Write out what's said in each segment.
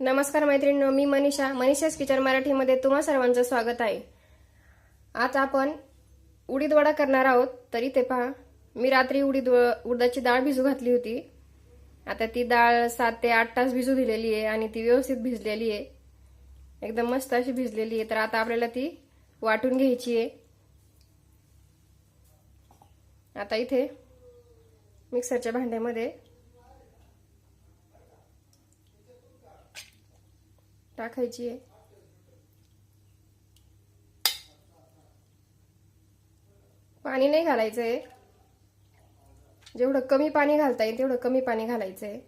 नमस्कार मैत्रिणी मी मनीषा. मनीषाच किचन मराठीमध्ये तुम्हा सर्वांचं स्वागत आहे. आज आपण उडीद वडा करणार आहोत. तरी ते पहा. मी रात्री उडीद उडदाची डाळ भिजू घातली होती. आता ती डाळ सात ते आठ तास भिजू दिलेली आहे आणि ती व्यवस्थित भिजलेली आहे. एकदम मस्त अशी भिजलेली आहे. तर आता आपल्याला ती वाटून घ्यायची आहे. आता इथे मिक्सरच्या भांड्यामध्ये टाकायची आहे. पाणी नाही घालायचं आहे जेवढं कमी पाणी घालता येईल तेवढं कमी पाणी घालायचं आहे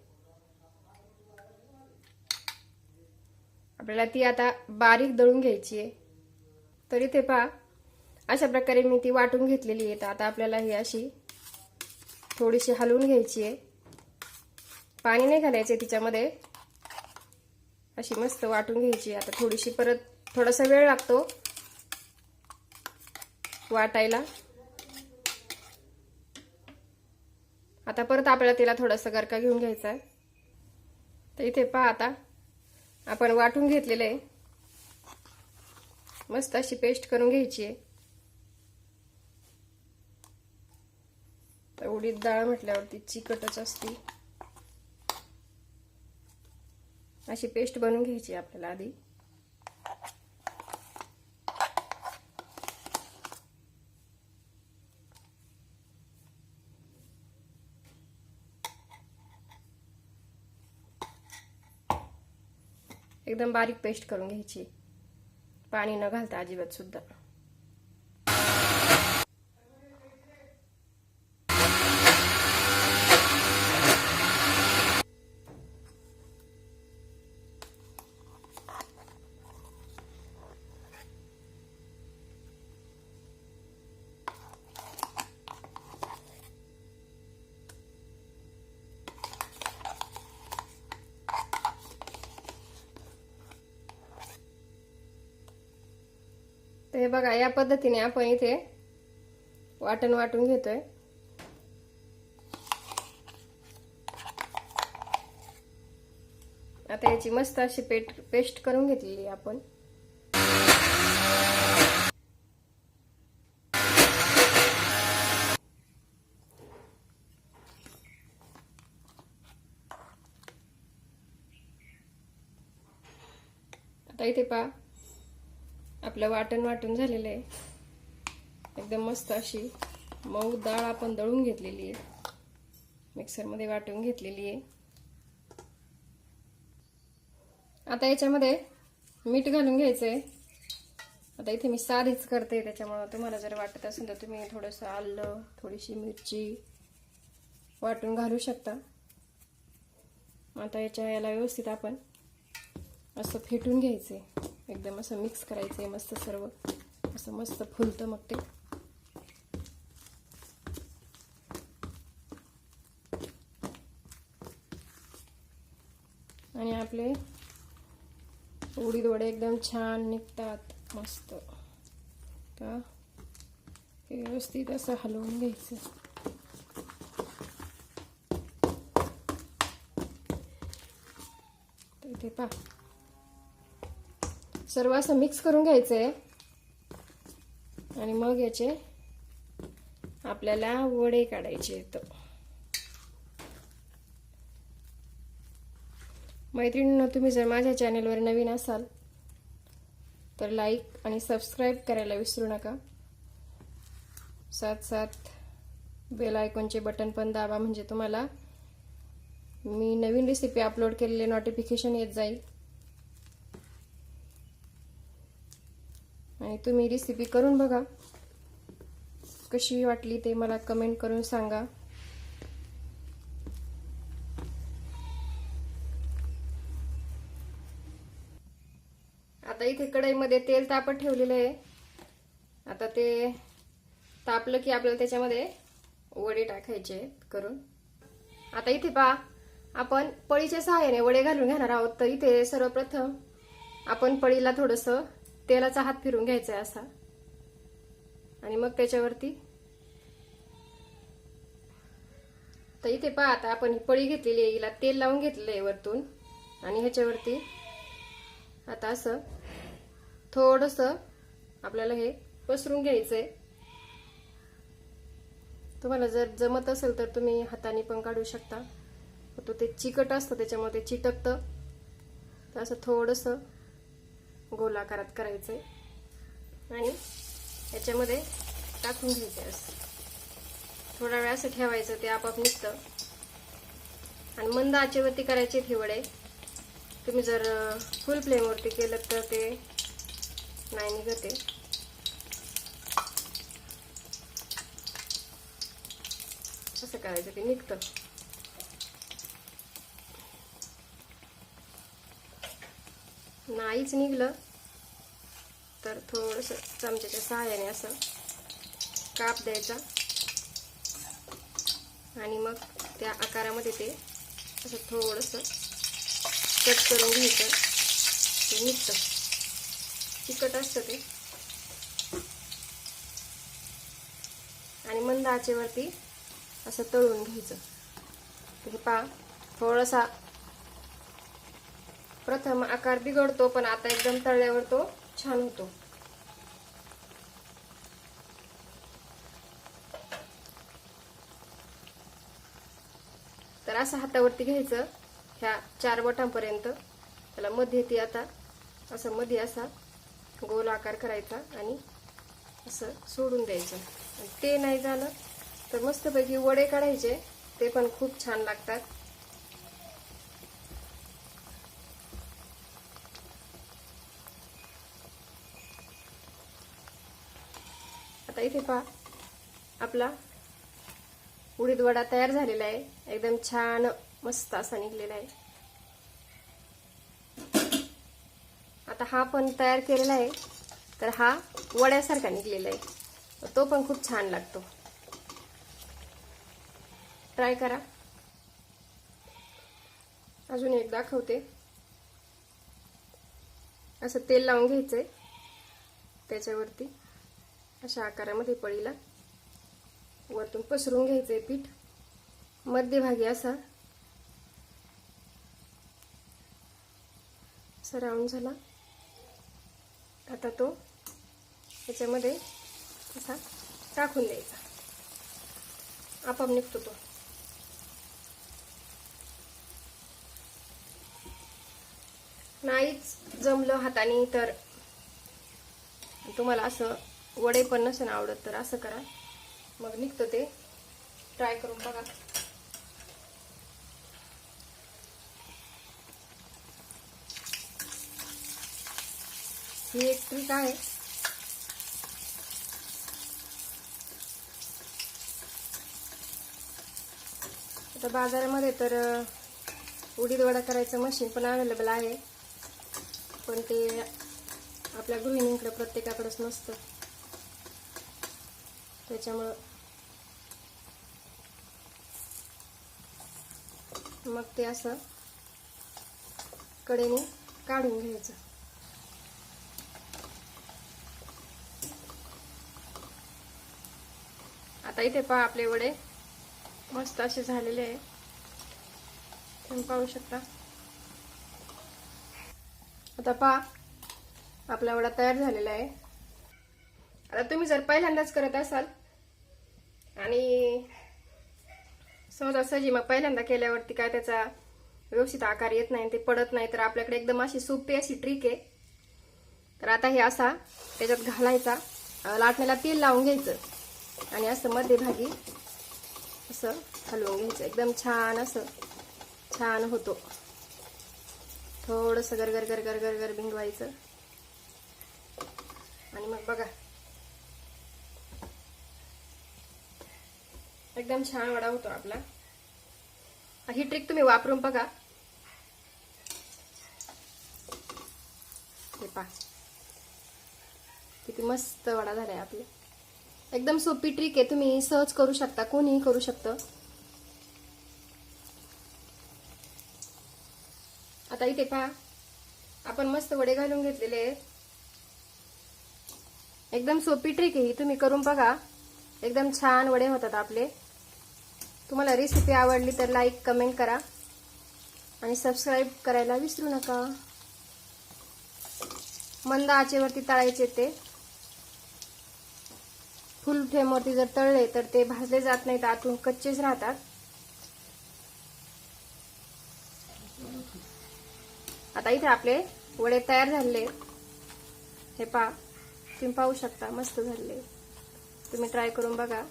आपल्याला ती आता बारीक दळून घ्यायची आहे. तरी ते पहा अशा प्रकारे मी ती वाटून घेतलेली आहे. तर आता आपल्याला ही अशी थोडीशी हलवून घ्यायची आहे. पाणी नाही घालायचे तिच्यामध्ये. अशी मस्त वाटून घ्यायची. आता थोडीशी परत थोडासा वेळ लागतो वाटायला. आता परत आपल्याला तिला थोडासा गरका घेऊन घ्यायचा आहे. तर इथे पहा आता आपण वाटून घेतलेलं आहे. मस्त अशी पेस्ट करून घ्यायची आहे. तर उडीद डाळ म्हटल्यावरती चिकटच असते. अशी पेस्ट बनवून घ्यायची आपल्याला आधी. एकदम बारीक पेस्ट करून घ्यायची. पाणी न घालता अजिबात सुद्धा. हे बघा या पद्धतीने आपण इथे वाटण वाटून घेतोय. आता याची मस्त अशी पेट पेस्ट करून घेतलेली आपण. आता इथे पहा. आपलं वाटण वाटून झालेलं आहे. एकदम मस्त अशी. मऊ डाळ आपण दळून घेतलेली आहे. मिक्सरमध्ये वाटून घेतलेली आहे. आता याच्यामध्ये मीठ घालून घ्यायचं आहे आता इथे मी साधीच करते त्याच्यामुळं तुम्हाला जर वाटत असेल तर तुम्ही थोडंसं आलं थोडीशी मिरची वाटून घालू शकता. आता याच्या याला व्यवस्थित आपण असं फेटून घ्यायचे. एकदम असं मिक्स करायचं आहे मस्त सर्व. असं मस्त फुलतं मग ते. आणि आपले उडीद वडे एकदम छान निघतात. मस्त. का? हे व्यवस्थित असं हलवून घ्यायचं. ते पा सर्व असं मिक्स करून घ्यायचं. आहे आणि मग याचे आपल्याला वडे काढायचे आहेत. मैत्रिणींनो तुम्ही जर माझ्या चॅनेलवर नवीन असाल तर लाईक आणि सबस्क्राईब करायला विसरू नका. साथ साथ बेल आयकॉनचे बटन पण दाबा म्हणजे तुम्हाला मी नवीन रेसिपी अपलोड केलेले नोटिफिकेशन येत जाईल. आणि तुम्ही रेसिपी करून बघा. कशी वाटली ते मला कमेंट करून सांगा. आता इथे कढईमध्ये तेल तापत ठेवलेलं आहे. आता ते तापलं की आपल्याला त्याच्यामध्ये वडे टाकायचे आहेत करून. आता इथे पहा आपण पळीच्या सहाय्याने वडे घालून घेणार आहोत. तर इथे सर्वप्रथम आपण पळीला थोडंसं तेलाचा हात फिरून घ्यायचा आहे असा. आणि मग त्याच्यावरती तर इथे पहा आता आपण ही पळी घेतलेली आहे हिला तेल लावून घेतलेलं आहे वरतून. आणि ह्याच्यावरती आता असं थोडंसं आपल्याला हे पसरून घ्यायचंय. तुम्हाला जर जमत असेल तर तुम्ही हाताने पण काढू शकता. तो ते चिकट असतं त्याच्यामुळे ते चिटकतं. तर असं थोडंसं गोलाकारात करायचंय. आणि याच्यामध्ये टाकून घ्यायचं असं. थोडा वेळ असं ठेवायचं ते आपाप निघतं. आणि मंद आचेवरती करायचे ठेवडे तुम्ही जर फुल फ्लेमवरती केलं तर ते नाही निघते असं करायचं ते निघतं. नाहीच निघलं तर थोडंसं चमच्याच्या सहाय्याने असं काप द्यायचा. आणि मग त्या आकारामध्ये ते असं थोडंसं कट करून घ्यायचं. ते निघतं. चिकट असतं ते. आणि मंद आचेवरती असं तळून घ्यायचं. हे पा थोडासा प्रथम आकार बिघडतो पण आता एकदम तळल्यावर तो छान होतो. तर असं हातावरती घ्यायचं. ह्या चार बोटांपर्यंत. त्याला मध्ये ती आता. असं मध्ये असा गोल आकार करायचा आणि असं सोडून द्यायचं. ते नाही झालं तर मस्तपैकी वडे काढायचे. ते पण खूप छान लागतात. इथे पहा. आपला उडीद वडा तयार झालेला आहे. एकदम छान मस्त असा निघलेला आहे. आता हा पण तयार केलेला आहे. तर हा वड्यासारखा निघलेला आहे. तो पण खूप छान लागतो. ट्राय करा. अजून एक दाखवते. असं तेल लावून घ्यायचंय. त्याच्यावरती. अशा आकारामध्ये पळीला. वरतून पसरून घ्यायचं आहे पीठ. मध्यभागी असा. असा राऊंड झाला. आता तो याच्यामध्ये असा टाकून द्यायचा. आपाप निघतो तो. नाहीच जमलं हाताने तर. तुम्हाला असं वडे पण नसेल आवडत तर असं करा. मग निघतं ते. ट्राय करून बघा. ही एक ट्रिक आहे. आता बाजारामध्ये तर उडीद वडा करायचं मशीन पण अवेलेबल आहे. पण ते आपल्या गृहिणींकडे प्रत्येकाकडेच नसतं. त्याच्यामुळं मग ते असं कडेने काढून घ्यायचं. आता इथे पहा आपले वडे मस्त असे झालेले आहे. तुम्ही पाहू शकता. आता पहा आपला वडा तयार झालेला आहे. आता तुम्ही जर पहिल्यांदाच करत असाल आणि सहजासहजी मग पहिल्यांदा केल्यावरती काय त्याचा व्यवस्थित आकार येत नाही ते पडत नाही तर आपल्याकडे एकदम अशी सोपी अशी ट्रिक आहे. तर आता हे असा त्याच्यात घालायचा. लाटण्याला तेल लावून घ्यायचं. आणि असं मध्यभागी असं हलवून घ्यायचं. एकदम छान असं छान होतो. थोडंसं गरगर गरगर गरगर भिंगवायचं. आणि मग बघा. एकदम छान वडा होतो आपला. ही ट्रिक तुम्ही वापरून बघा. हे पहा. किती मस्त वडा झालाय आपला. एकदम सोपी ट्रिक आहे. तुम्ही सहज करू शकता. कोणीही करू शकतं. आता इथे पहा. आपण मस्त वडे घालून घेतलेले आहेत. एकदम सोपी ट्रिक आहे ही. तुम्ही करून बघा. एकदम छान वडे होतात आपले. तुम्हाला रेसिपी आवडली तर लाईक कमेंट करा. आणि सबस्क्राईब करायला विसरू नका. मंद आचेवरती तळायचे ते. फुल फ्लेमवरती जर तळले तर ते भाजले जात नाहीत आतून कच्चेच राहतात. आता इथे आपले वडे तयार झाले. हे पा तुम्ही पाहू शकता मस्त झाले. तुम्ही ट्राय करून बघा.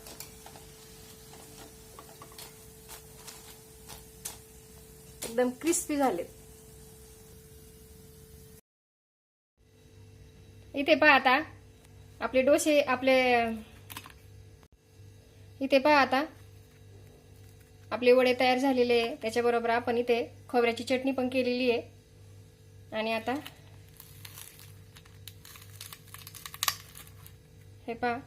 एकदम क्रिस्पी झाले इथे पहा आता आपले डोसे आपले इथे पहा आता. आपले वडे तयार झालेले आहे त्याच्याबरोबर आपण इथे खोबऱ्याची चटणी पण केलेली आहे. आणि आता हे पहा.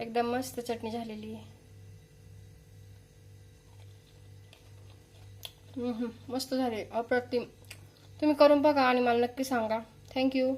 एकदम मस्त चटणी झालेली आहे. मस्त झाले. अप्रतिम. तुम्ही करून बघा आणि मला नक्की सांगा. थँक्यू